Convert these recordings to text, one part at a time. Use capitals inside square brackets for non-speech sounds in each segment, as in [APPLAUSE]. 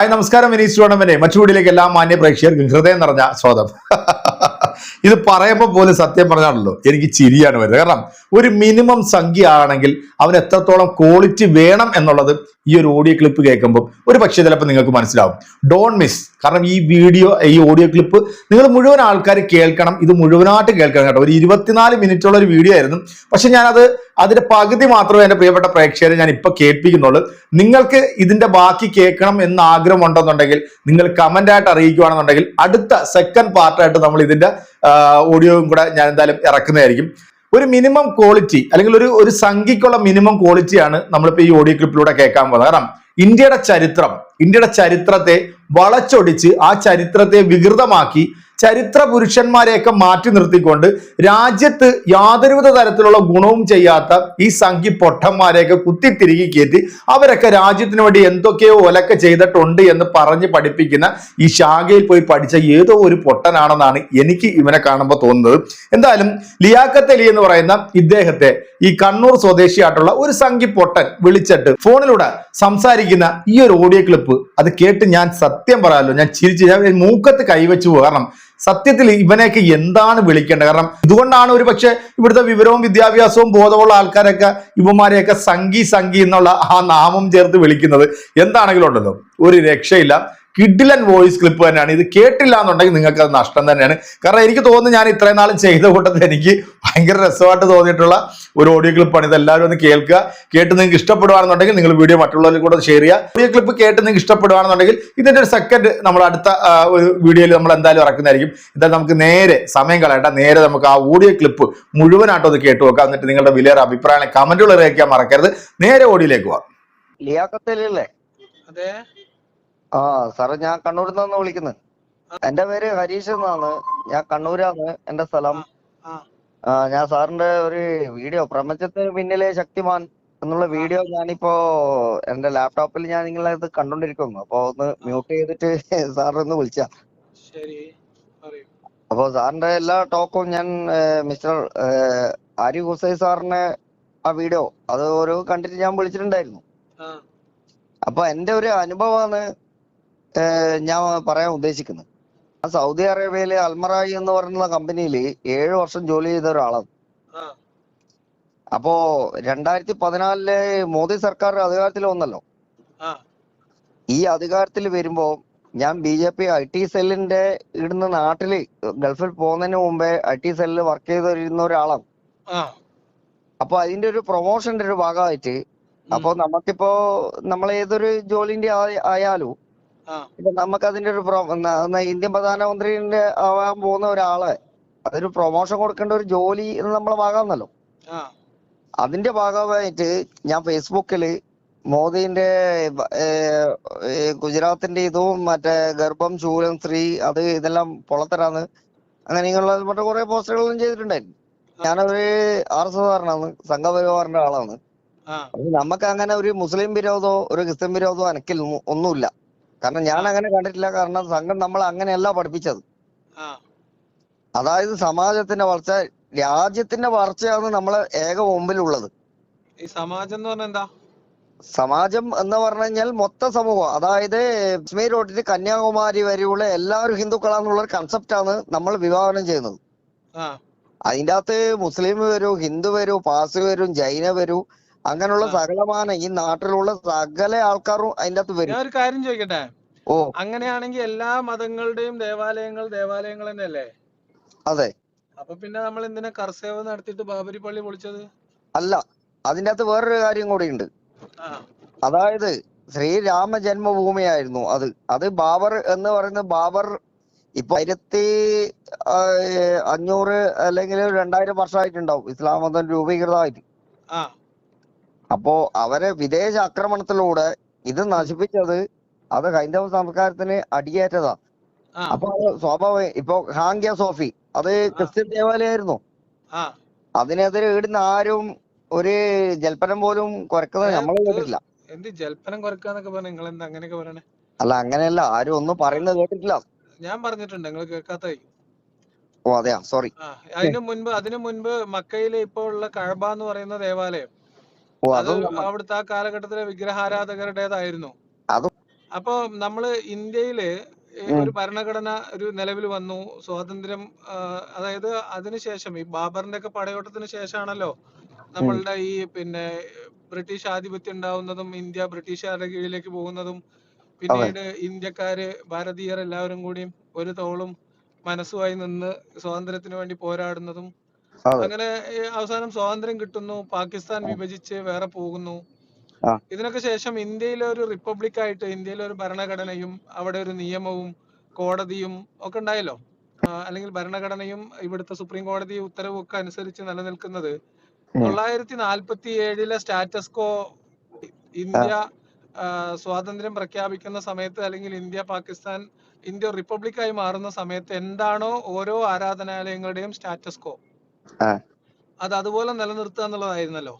Hi നമസ്കാരം. Vinees tournament മറ്റുകൂടിയിലേക്ക് എല്ലാ മാന്യ പ്രേക്ഷകർക്കും ഹൃദയം നിറഞ്ഞ സ്വാഗതം. ഇത് പറയുമ്പോൾ പോലും സത്യം പറഞ്ഞാണല്ലോ. എനിക്ക് ചിരിയാണ് വരുന്നത്. കാരണം ഒരു മിനിമം സംഖ്യ ആണെങ്കിൽ അവന് എത്രത്തോളം ക്വാളിറ്റി വേണം എന്നുള്ളത് ഈ ഒരു ഓഡിയോ ക്ലിപ്പ് കേൾക്കുമ്പോൾ ഒരു പക്ഷേ ചിലപ്പോൾ നിങ്ങൾക്ക് മനസ്സിലാവും. ഡോൺ മിസ് കാരണം ഈ വീഡിയോ ഈ ഓഡിയോ ക്ലിപ്പ് നിങ്ങൾ മുഴുവൻ ആൾക്കാർ കേൾക്കണം. ഇത് മുഴുവനായിട്ട് കേൾക്കണം കേട്ടോ. ഒരു ഇരുപത്തിനാല് മിനിറ്റുള്ള ഒരു വീഡിയോ ആയിരുന്നു. പക്ഷെ ഞാനത് അതിന്റെ പകുതി മാത്രമേ എന്റെ പ്രിയപ്പെട്ട പ്രേക്ഷകരെ ഞാൻ ഇപ്പൊ കേൾപ്പിക്കുന്നുള്ളൂ. നിങ്ങൾക്ക് ഇതിന്റെ ബാക്കി കേൾക്കണം എന്ന് ആഗ്രഹം ഉണ്ടെന്നുണ്ടെങ്കിൽ നിങ്ങൾ കമന്റ് ആയിട്ട് അറിയിക്കുകയാണെന്നുണ്ടെങ്കിൽ അടുത്ത സെക്കൻഡ് പാർട്ടായിട്ട് നമ്മൾ ഇതിന്റെ ഓഡിയോയും കൂടെ ഞാൻ എന്തായാലും ഇറക്കുന്നതായിരിക്കും. ഒരു മിനിമം ക്വാളിറ്റി അല്ലെങ്കിൽ ഒരു ഒരു സംഖ്യക്കുള്ള മിനിമം ക്വാളിറ്റിയാണ് നമ്മളിപ്പോ ഈ ഓഡിയോ ക്ലിപ്പിലൂടെ കേൾക്കാൻ പോകുന്നത്. കാരണം ഇന്ത്യയുടെ ചരിത്രം ഇന്ത്യയുടെ ചരിത്രത്തെ വളച്ചൊടിച്ച് ആ ചരിത്രത്തെ വികൃതമാക്കി ചരിത്ര പുരുഷന്മാരെയൊക്കെ മാറ്റി നിർത്തിക്കൊണ്ട് രാജ്യത്ത് യാതൊരുവിധ തരത്തിലുള്ള ഗുണവും ചെയ്യാത്ത ഈ സംഖ്യ പൊട്ടന്മാരെയൊക്കെ കുത്തിത്തിരികി കയറ്റി അവരൊക്കെ രാജ്യത്തിന് വേണ്ടി എന്തൊക്കെയോ ഒലക്കെ ചെയ്തിട്ടുണ്ട് എന്ന് പറഞ്ഞ് പഠിപ്പിക്കുന്ന ഈ ശാഖയിൽ പോയി പഠിച്ച ഏതോ ഒരു പൊട്ടനാണെന്നാണ് എനിക്ക് ഇവനെ കാണുമ്പോൾ തോന്നുന്നത്. എന്തായാലും ലിയാക്കത്ത് അലി എന്ന് പറയുന്ന ഇദ്ദേഹത്തെ ഈ കണ്ണൂർ സ്വദേശിയായിട്ടുള്ള ഒരു സംഖ്യ പൊട്ടൻ വിളിച്ചിട്ട് ഫോണിലൂടെ സംസാരിക്കുന്ന ഈ ഒരു ഓഡിയോ ക്ലിപ്പ് അത് കേട്ട് ഞാൻ സത്യം പറയാമല്ലോ ഞാൻ ചിരിച്ച് ഞാൻ മൂക്കത്ത് കൈവച്ചു കാരണം സത്യത്തിൽ ഇവനെയൊക്കെ എന്താണ് വിളിക്കേണ്ടത്? കാരണം ഇതുകൊണ്ടാണ് ഒരു പക്ഷേ ഇവിടുത്തെ വിവരവും വിദ്യാഭ്യാസവും ബോധമുള്ള ആൾക്കാരൊക്കെ ഇവന്മാരെയൊക്കെ സംഗി സംഗി എന്നുള്ള ആ നാമം ചേർത്ത് വിളിക്കുന്നത്. എന്താണെങ്കിലും ഉണ്ടല്ലോ ഒരു രക്ഷയില്ല. കിഡിലൻ വോയിസ് ക്ലിപ്പ് തന്നെയാണ്. ഇത് കേട്ടില്ല എന്നുണ്ടെങ്കിൽ നിങ്ങൾക്ക് അത് നഷ്ടം തന്നെയാണ്. കാരണം എനിക്ക് തോന്നുന്നു ഞാൻ ഇത്രയും നാളും ചെയ്ത കൂട്ടത്തിൽ എനിക്ക് ഭയങ്കര രസമായിട്ട് തോന്നിയിട്ടുള്ള ഒരു ഓഡിയോ ക്ലിപ്പാണ് ഇത് എല്ലാവരും ഒന്ന് കേൾക്കുക. കേട്ട് നിങ്ങൾക്ക് ഇഷ്ടപ്പെടുവാണെന്നുണ്ടെങ്കിൽ നിങ്ങൾ വീഡിയോ മറ്റുള്ളവരിൽ കൂടെ ഷെയർ ചെയ്യുക. ഓഡിയോ ക്ലിപ്പ് കേട്ട് നിങ്ങൾക്ക് ഇഷ്ടപ്പെടുവാണെന്നുണ്ടെങ്കിൽ ഇതിന്റെ ഒരു സെക്കൻഡ് നമ്മൾ അടുത്ത ഒരു വീഡിയോയിൽ നമ്മൾ എന്തായാലും ഇറക്കുന്നതായിരിക്കും. എന്തായാലും നമുക്ക് നേരെ സമയം കളയണ്ട. നേരെ നമുക്ക് ആ ഓഡിയോ ക്ലിപ്പ് മുഴുവനായിട്ട് ഒന്ന് കേട്ട് നോക്കാം. എന്നിട്ട് നിങ്ങളുടെ വിലയേറെ അഭിപ്രായങ്ങൾ കമന്റുകൾ അറിയിക്കാൻ മറക്കരുത്. നേരെ ഓഡിയോയിലേക്ക് പോവാം. ലിയാക്കത്തല്ലേ അതെ. ആ സാറേ ഞാൻ കണ്ണൂരിൽ നിന്നാണ് വിളിക്കുന്നത്. എന്റെ പേര് ഹരീഷ് എന്നാണ്. ഞാൻ കണ്ണൂരാണ്. എന്റെ സ്ഥലം. ഞാൻ സാറിന്റെ ഒരു വീഡിയോ പ്രപഞ്ചത്തിന് പിന്നിലെ ശക്തിമാൻ എന്നുള്ള വീഡിയോ ഞാനിപ്പോ എന്റെ ലാപ്ടോപ്പിൽ ഞാൻ നിങ്ങളെ ഇത് കണ്ടോണ്ടിരിക്കുന്നു. അപ്പൊ ഒന്ന് മ്യൂട്ട് ചെയ്തിട്ട് [LAUGHS] സാറിനൊന്ന് വിളിച്ച. അപ്പൊ സാറിന്റെ എല്ലാ ടോക്കും ഞാൻ മിസ്റ്റർ ആരി ഹുസൈൻ സാറിന്റെ ആ വീഡിയോ അത് ഓരോ കണ്ടിട്ട് ഞാൻ വിളിച്ചിട്ടുണ്ടായിരുന്നു. അപ്പൊ എന്റെ ഒരു അനുഭവമാണ് ഞാൻ പറയാൻ ഉദ്ദേശിക്കുന്നത്. ആ സൗദി അറേബ്യയിലെ അൽമറായി എന്ന് പറയുന്ന കമ്പനിയിൽ ഏഴ് വർഷം ജോലി ചെയ്ത ഒരാളാണ്. അപ്പോ രണ്ടായിരത്തി പതിനാലിലെ മോദി സർക്കാർ അധികാരത്തിൽ വന്നല്ലോ. ഈ അധികാരത്തിൽ വരുമ്പോ ഞാൻ B J P I T സെല്ലിന്റെ ഇടുന്ന നാട്ടിൽ ഗൾഫിൽ പോകുന്നതിന് മുമ്പേ ഐ ടി സെല്ലിൽ വർക്ക് ചെയ്തിരുന്ന ഒരാളാണ്. അപ്പൊ അതിന്റെ ഒരു പ്രൊമോഷന്റെ ഒരു ഭാഗമായിട്ട് അപ്പൊ നമുക്കിപ്പോ നമ്മൾ ഏതൊരു ജോലിന്റെ ആയ- ആയാലും ഇപ്പൊ നമുക്ക് അതിന്റെ ഒരു ഇന്ത്യൻ പ്രധാനമന്ത്രിന്റെ ആവാൻ പോകുന്ന ഒരാളെ അതൊരു പ്രൊമോഷൻ കൊടുക്കേണ്ട ഒരു ജോലി എന്ന് നമ്മളെ ഭാഗമാണല്ലോ. അതിന്റെ ഭാഗമായിട്ട് ഞാൻ ഫേസ്ബുക്കിൽ മോദിന്റെ ഗുജറാത്തിന്റെ ഇതും മറ്റേ ഗർഭം ശൂലം സ്ത്രീ അത് ഇതെല്ലാം പൊളത്തരാന്ന് അങ്ങനെയുള്ള മറ്റേ കുറെ പോസ്റ്ററുകളും ചെയ്തിട്ടുണ്ടായിരുന്നു. ഞാനൊരു ആർ എസ് എസ്കാരനാണ് സംഘപരിവാറിന്റെ ആളാണ് നമുക്ക് അങ്ങനെ ഒരു മുസ്ലിം വിരോധോ ഒരു ക്രിസ്ത്യൻ വിരോധോ എനിക്കിൽ ഒന്നുമില്ല. കാരണം ഞാൻ അങ്ങനെ കണ്ടിട്ടില്ല. കാരണം സംഘം നമ്മൾ അങ്ങനെയല്ല പഠിപ്പിച്ചത്. അതായത് സമാജത്തിന്റെ വളർച്ച രാജ്യത്തിന്റെ വളർച്ചയാണ് നമ്മളെ ഏക മുമ്പിലുള്ളത്. ഈ സമാജം എന്ന് പറഞ്ഞാൽ എന്താ? സമാജം എന്ന് പറഞ്ഞു കഴിഞ്ഞാൽ മൊത്ത സമൂഹം. അതായത് കശ്മീർ തൊട്ടിട്ട് കന്യാകുമാരി വരെയുള്ള എല്ലാവരും ഹിന്ദുക്കളാന്നുള്ള ഒരു കൺസെപ്റ്റാണ് നമ്മൾ വിഭാവനം ചെയ്യുന്നത്. ആ. അതിന്റെ അകത്ത് മുസ്ലിം വരും ഹിന്ദു വരും പാർസി വരും ജൈന വരും. അങ്ങനെയുള്ള. സകലമാന ഈ നാട്ടിലുള്ള സകല ആൾക്കാരും അതിന്റെ അകത്ത് വരും. ഞാൻ ഒരു കാര്യം ചോദിക്കട്ടെ? ഓ. അങ്ങനെയാണെങ്കിൽ എല്ലാ മതങ്ങളുടെയും ദേവാലയങ്ങൾ ദേവാലയങ്ങൾ തന്നെയല്ലേ? അതെ. അപ്പൊ പിന്നെ നമ്മൾ എന്തിനാ കർസേവ നടത്തിയിട്ട് ബാബരി പള്ളി പൊളിച്ചത്? അല്ല അതിന്റെ അകത്ത് വേറൊരു കാര്യം കൂടിയുണ്ട്. അതായത് ശ്രീരാമ ജന്മഭൂമിയായിരുന്നു അത്. അത് ബാബർ എന്ന് പറയുന്ന ബാബർ ഇപ്പൊ ആയിരത്തി അഞ്ഞൂറ് അല്ലെങ്കിൽ രണ്ടായിരം വർഷമായിട്ടുണ്ടാവും ഇസ്ലാം മതം രൂപീകൃതമായിട്ട്. അപ്പോ അവരെ വിദേശ ആക്രമണത്തിലൂടെ ഇത് നശിപ്പിച്ചത് അത് ഹൈന്ദവ സംസ്കാരത്തിന് അടിയേറ്റതാ. അപ്പൊ അത് സ്വാഭാവികം ഇപ്പൊ ഹാങ്ക്യ സോഫി അത് ക്രിസ്ത്യൻ ദേവാലയമായിരുന്നു അതിനെതിരെ ഇടുന്ന ആരും ഒരു ജൽപ്പനം പോലും കുറക്കുന്നത് നമ്മൾ കേട്ടിട്ടില്ല. എന്ത് ജൽപ്പനം കുറക്കാന്നൊക്കെ പറഞ്ഞ? നിങ്ങൾ എന്താ അങ്ങനെയൊക്കെ പറയണേ? അല്ല അങ്ങനെയല്ല ആരും ഒന്നും പറയുന്നത് കേട്ടിട്ടില്ല. ഞാൻ പറഞ്ഞിട്ടുണ്ട് നിങ്ങൾ കേൾക്കാത്തായി ഓ അതെയാ? സോറി അതിനു മുൻപ് അതിനു മുൻപ് മക്കയിലെ ഇപ്പോ ഉള്ള കഴബ എന്ന് പറയുന്ന ദേവാലയം അവിടുത്തെ ആ കാലഘട്ടത്തിലെ വിഗ്രഹാരാധകരുടേതായിരുന്നു. അപ്പൊ നമ്മൾ ഇന്ത്യയിൽ ഒരു ഭരണഘടന ഒരു നിലവിൽ വന്നു. സ്വാതന്ത്ര്യം അതായത് അതിനുശേഷം ഈ ബാബറിന്റെ ഒക്കെ പടയോട്ടത്തിന് ശേഷമാണല്ലോ നമ്മളുടെ ഈ പിന്നെ ബ്രിട്ടീഷ് ആധിപത്യം ഉണ്ടാവുന്നതും ഇന്ത്യ ബ്രിട്ടീഷുകാരുടെ കീഴിലേക്ക് പോകുന്നതും പിന്നീട് ഇന്ത്യക്കാര് ഭാരതീയർ എല്ലാവരും കൂടി ഒരു തോളും മനസ്സുമായി നിന്ന് സ്വാതന്ത്ര്യത്തിന് വേണ്ടി പോരാടുന്നതും അങ്ങനെ അവസാനം സ്വാതന്ത്ര്യം കിട്ടുന്നു പാകിസ്ഥാൻ വിഭജിച്ച് വേറെ പോകുന്നു. ഇതിനൊക്കെ ശേഷം ഇന്ത്യയിലെ ഒരു റിപ്പബ്ലിക് ആയിട്ട് ഇന്ത്യയിലെ ഒരു ഭരണഘടനയും അവിടെ ഒരു നിയമവും കോടതിയും ഒക്കെ ഉണ്ടായല്ലോ. അല്ലെങ്കിൽ ഭരണഘടനയും ഇവിടുത്തെ സുപ്രീം കോടതി ഉത്തരവും ഒക്കെ അനുസരിച്ച് നിലനിൽക്കുന്നത്. തൊള്ളായിരത്തി നാൽപ്പത്തി ഏഴിലെ സ്റ്റാറ്റസ് കോ ഇന്ത്യ സ്വാതന്ത്ര്യം പ്രഖ്യാപിക്കുന്ന സമയത്ത് അല്ലെങ്കിൽ ഇന്ത്യ പാകിസ്ഥാൻ ഇന്ത്യ റിപ്പബ്ലിക്കായി മാറുന്ന സമയത്ത് എന്താണോ ഓരോ ആരാധനാലയങ്ങളുടെയും സ്റ്റാറ്റസ് കോ ആ. അത് അതുപോലെ നിലനിർത്തുക എന്നുള്ളതായിരുന്നല്ലോ.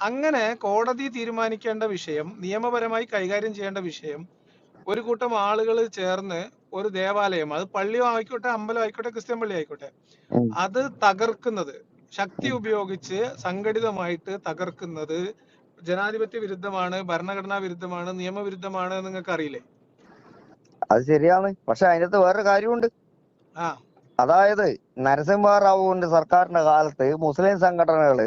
അങ്ങനെ കോടതി തീരുമാനിക്കേണ്ട വിഷയം നിയമപരമായി കൈകാര്യം ചെയ്യേണ്ട വിഷയം ഒരു കൂട്ടം ആളുകൾ ചേർന്ന് ഒരു ദേവാലയം അത് പള്ളിയോ ആയിക്കോട്ടെ അമ്പലം ആയിക്കോട്ടെ ക്രിസ്ത്യൻ പള്ളി ആയിക്കോട്ടെ അത് തകർക്കുന്നത് ശക്തി ഉപയോഗിച്ച് സംഘടിതമായിട്ട് തകർക്കുന്നത് ജനാധിപത്യ വിരുദ്ധമാണ് ഭരണഘടനാ വിരുദ്ധമാണ് നിയമവിരുദ്ധമാണ് നിങ്ങൾക്ക് അറിയില്ലേ അത് ശരിയാണ്. പക്ഷെ അതിനകത്ത് വേറെ കാര്യമുണ്ട്. ആ. അതായത് നരസിംഹറാവുവിന്റെ സർക്കാരിന്റെ കാലത്ത് മുസ്ലിം സംഘടനകൾ.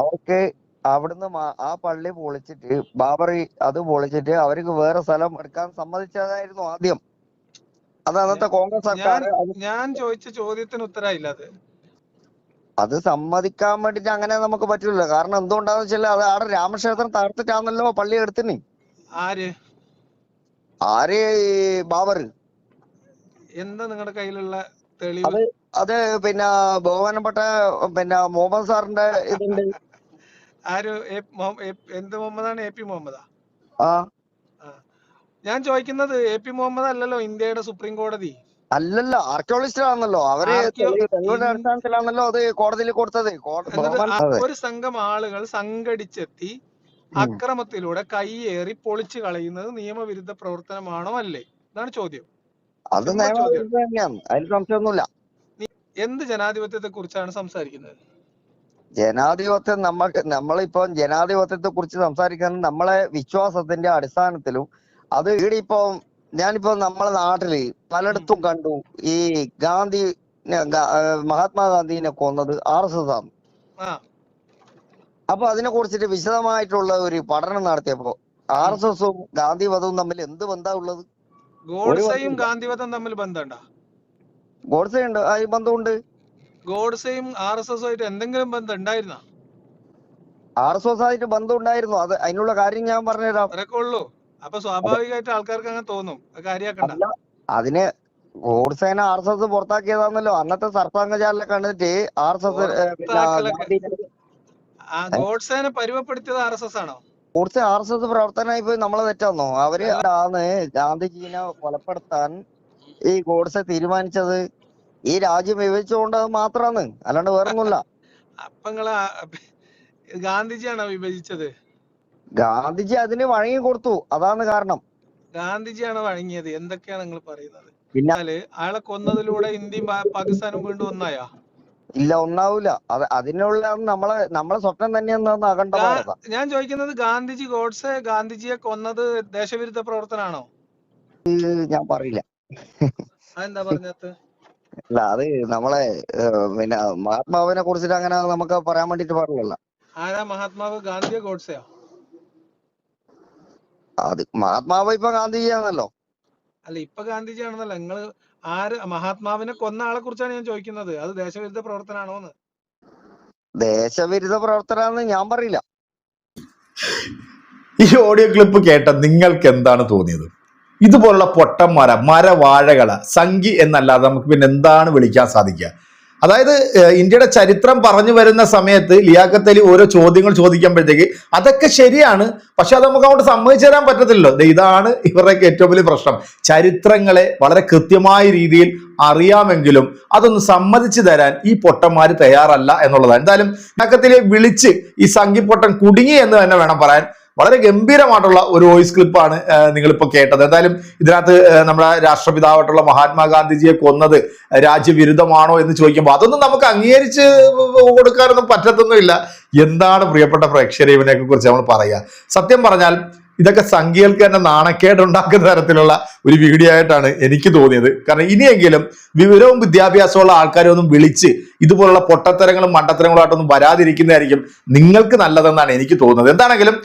അവർക്ക് അവിടുന്ന് ആ പള്ളി പൊളിച്ചിട്ട് ബാബറി അത് പൊളിച്ചിട്ട് അവർക്ക് വേറെ സ്ഥലം എടുക്കാൻ സമ്മതിച്ചതായിരുന്നു ആദ്യം. അത് അന്നത്തെ കോൺഗ്രസ് സർക്കാർ. ഞാൻ ചോദിച്ച ചോദ്യത്തിന് ഉത്തരവില്ല അത്. അത് സമ്മതിക്കാൻ വേണ്ടിട്ട് അങ്ങനെ നമുക്ക് പറ്റില്ല കാരണം എന്തുകൊണ്ടാന്ന് വെച്ചാൽ അത് ആടെ രാമക്ഷേത്രം തകർത്തിട്ടാണല്ലോ പള്ളി എടുത്തിന്. ആര്? ആര് ബാബർ എന്താ നിങ്ങളുടെ കയ്യിലുള്ള തെളിവ്? അത് പിന്നെ ബഹുമാനപ്പെട്ട പിന്നെ മുഹമ്മദ് സാറിന്റെ ഇതുണ്ട് ആര്? എന്ത് മുഹമ്മദാണ്? A P മുഹമ്മദാ? ആ. ഞാൻ ചോദിക്കുന്നത് എ പി മുഹമ്മദ് അല്ലല്ലോ ഇന്ത്യയുടെ സുപ്രീം കോടതി. അല്ലല്ല ആർക്കിയോളജിസ്റ്റ് ആണല്ലോ അവർ അടിസ്ഥാനത്തിലാണല്ലോ അത് കോടതിയിൽ കൊടുത്തത്. ഒരു സംഘം ആളുകൾ സംഘടിച്ചെത്തി. അക്രമത്തിലൂടെ കൈയേറി പൊളിച്ചു കളയുന്നത് നിയമവിരുദ്ധ പ്രവർത്തനമാണോ അല്ലേ? ഇതാണ് ചോദ്യം. അത്. നിയമവിരുദ്ധം തന്നെയാണ്. അതിൽ സംശയമൊന്നുമില്ല. എന്ത് ജനാധിപത്യത്തെ കുറിച്ചാണ് സംസാരിക്കുന്നത്? ജനാധിപത്യം നമ്മൾക്ക് നമ്മളിപ്പം ജനാധിപത്യത്തെ കുറിച്ച് സംസാരിക്കുന്നത് നമ്മളെ വിശ്വാസത്തിന്റെ അടിസ്ഥാനത്തിലും അത് ഇവിടെ ഇപ്പൊ ഞാനിപ്പോ നമ്മളെ നാട്ടിൽ പലയിടത്തും കണ്ടു ഈ ഗാന്ധി മഹാത്മാഗാന്ധിനെ കൊന്നത് ആർ എസ് എസ് ആണ്. അപ്പൊ അതിനെ കുറിച്ചിട്ട് വിശദമായിട്ടുള്ള ഒരു പഠനം നടത്തിയപ്പോ ആർ എസ് എസും ഗാന്ധി വധവും തമ്മിൽ എന്ത് ബന്ധാ ഉള്ളത്? ഗോഡ്സെയും. ഗാന്ധിവധം തമ്മിൽ ബന്ധമുണ്ടോ? ഗോഡ്സെ ഉണ്ട് ആ ബന്ധമുണ്ട്. ഗോഡ്സേയും ആർ എസ് എസ് ആയിട്ട് എന്തെങ്കിലും ബന്ധം ഉണ്ടായിരുന്ന? ആർ എസ് എസ് ആയിട്ട് ബന്ധം ഉണ്ടായിരുന്നു അത് അതിനുള്ള കാര്യം ഞാൻ പറഞ്ഞുതരാം. അതൊക്കെ ഉള്ളൂ. അപ്പൊ സ്വാഭാവികമായിട്ട് ആൾക്കാർക്ക് അങ്ങനെ തോന്നും. കാര്യാക്കണ്ട. അതിന് ഗോഡ്സേനെ ആർ എസ് എസ് പുറത്താക്കിയതാണല്ലോ അന്നത്തെ സർപ്പാംഗചാലിനെ കണ്ടിട്ട് ആർ എസ് എസ് ഗോഡ്സേനെ പരിമപ്പെടുത്തിയത് ആർ എസ് എസ് ആണോ? ഗോഡ്സെ ആർ എസ് എസ് പ്രവർത്തനമായി പോയി നമ്മളെ തെറ്റാന്നോ? അവർ ആണ് ഗാന്ധിജീനെ കൊലപ്പെടുത്താൻ ഈ ഗോഡ്സെ തീരുമാനിച്ചത് ഈ രാജ്യം വിഭജിച്ചുകൊണ്ട് മാത്രാണ് അല്ലാണ്ട് വേറെ ഒന്നുമില്ല ഗാന്ധിജിയാണോ വിഭജിച്ചത്? ഗാന്ധിജി അതിന് വഴങ്ങി കൊടുത്തു. അതാണ് കാരണം. ഗാന്ധിജിയാണ് വഴങ്ങിയത്? എന്തൊക്കെയാണ് നിങ്ങൾ പറയുന്നത്? പിന്നാലെ അയാളെ കൊന്നതിലൂടെ ഇന്ത്യയും പാകിസ്ഥാനും വീണ്ടും ഒന്നായോ? ഇല്ല ഒന്നാവൂല. അത് അതിനുള്ള നമ്മളെ നമ്മളെ സ്വപ്നം തന്നെയെന്ന് അകണ്ട ഞാൻ ചോദിക്കുന്നത് ഗാന്ധിജി ഗോഡ്സെ ഗാന്ധിജിയെ കൊന്നത് ദേശവിരുദ്ധ പ്രവർത്തനാണോ? ഞാൻ പറയില്ല. അതെന്താ പറഞ്ഞത്? അല്ല അത് നമ്മളെ പിന്നെ മഹാത്മാവിനെ കുറിച്ചിട്ട് അങ്ങനെ നമുക്ക് പറയാൻ വേണ്ടിട്ട് പാടില്ലല്ലോ. ആരാ മഹാത്മാവ്? ഗാന്ധിയോ ഗോഡ്സെയോ? അത് മഹാത്മാവ് ഇപ്പൊ ഗാന്ധിജിയാണല്ലോ. അല്ല ഇപ്പൊ ഗാന്ധിജി ആണെന്നല്ല നിങ്ങൾ ആര് മഹാത്മാവിനെ കൊന്ന ആളെ കുറിച്ചാണ് ഞാൻ ചോദിക്കുന്നത്. അത് ദേശവിരുദ്ധ പ്രവർത്തനാണോന്ന്. ദേശവിരുദ്ധ പ്രവർത്തനാന്ന് ഞാൻ പറയില്ല. ഈ ഓഡിയോ ക്ലിപ്പ് കേട്ട നിങ്ങൾക്ക് എന്താണ് തോന്നിയത്? ഇതുപോലുള്ള പൊട്ടന്മാര മരവാഴകൾ സംഖി എന്നല്ലാതെ നമുക്ക് പിന്നെ എന്താണ് വിളിക്കാൻ സാധിക്കുക? അതായത് ഇന്ത്യയുടെ ചരിത്രം പറഞ്ഞു വരുന്ന സമയത്ത് ലിയാഖത്ത് അലി ഓരോ ചോദ്യങ്ങൾ ചോദിക്കുമ്പോഴത്തേക്ക് അതൊക്കെ ശരിയാണ് പക്ഷെ അത് നമുക്ക് അങ്ങോട്ട് സമ്മതിച്ചു തരാൻ പറ്റത്തില്ലല്ലോ. ഇതാണ് ഇവരുടെയൊക്കെ ഏറ്റവും വലിയ പ്രശ്നം. ചരിത്രങ്ങളെ വളരെ കൃത്യമായ രീതിയിൽ അറിയാമെങ്കിലും അതൊന്ന് സമ്മതിച്ചു തരാൻ ഈ പൊട്ടന്മാർ തയ്യാറല്ല എന്നുള്ളതാണ്. എന്തായാലും ലിയാഖത്തിലെ വിളിച്ച് ഈ സംഖി പൊട്ടൻ കുടുങ്ങി എന്ന് തന്നെ വേണം പറയാൻ. വളരെ ഗംഭീരമായിട്ടുള്ള ഒരു വോയിസ് ക്ലിപ്പാണ് നിങ്ങളിപ്പോൾ കേട്ടത്. എന്തായാലും ഇതിനകത്ത് നമ്മുടെ രാഷ്ട്രപിതാവായിട്ടുള്ള മഹാത്മാഗാന്ധിജിയെ കൊന്നത് രാജ്യവിരുദ്ധമാണോ എന്ന് ചോദിക്കുമ്പോൾ അതൊന്നും നമുക്ക് അംഗീകരിച്ച് കൊടുക്കാനൊന്നും പറ്റത്തൊന്നുമില്ല. എന്താണ് പ്രിയപ്പെട്ട പ്രേക്ഷകരെ കുറിച്ച് നമ്മൾ പറയുക സത്യം പറഞ്ഞാൽ ഇതൊക്കെ സംഖ്യകൾക്ക് തന്നെ നാണക്കേട് ഉണ്ടാക്കുന്ന തരത്തിലുള്ള ഒരു വീഡിയോ ആയിട്ടാണ് എനിക്ക് തോന്നിയത്. കാരണം ഇനിയെങ്കിലും വിവരവും വിദ്യാഭ്യാസമുള്ള ആൾക്കാരെ ഒന്നും വിളിച്ച് ഇതുപോലുള്ള പൊട്ടത്തരങ്ങളും മണ്ടത്തരങ്ങളുമായിട്ടൊന്നും വരാതിരിക്കുന്നതായിരിക്കും നിങ്ങൾക്ക് നല്ലതെന്നാണ് എനിക്ക് തോന്നുന്നത്. എന്താണെങ്കിലും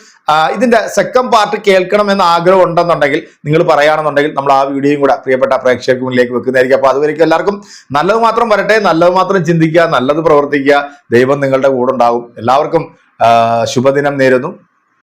ഇതിന്റെ സെക്കൻഡ് പാർട്ട് കേൾക്കണം എന്ന ആഗ്രഹം ഉണ്ടെന്നുണ്ടെങ്കിൽ നിങ്ങൾ പറയുകയാണെന്നുണ്ടെങ്കിൽ നമ്മൾ ആ വീഡിയോയും കൂടെ പ്രിയപ്പെട്ട പ്രേക്ഷകർക്ക് മുന്നിലേക്ക് വെക്കുന്നതായിരിക്കും. അപ്പൊ അതുവരേക്കും എല്ലാവർക്കും നല്ലത് മാത്രം വരട്ടെ നല്ലത് മാത്രം ചിന്തിക്കുക നല്ലത് പ്രവർത്തിക്കുക. ദൈവം നിങ്ങളുടെ കൂടെ ഉണ്ടാകും എല്ലാവർക്കും ശുഭദിനം നേരുന്നു.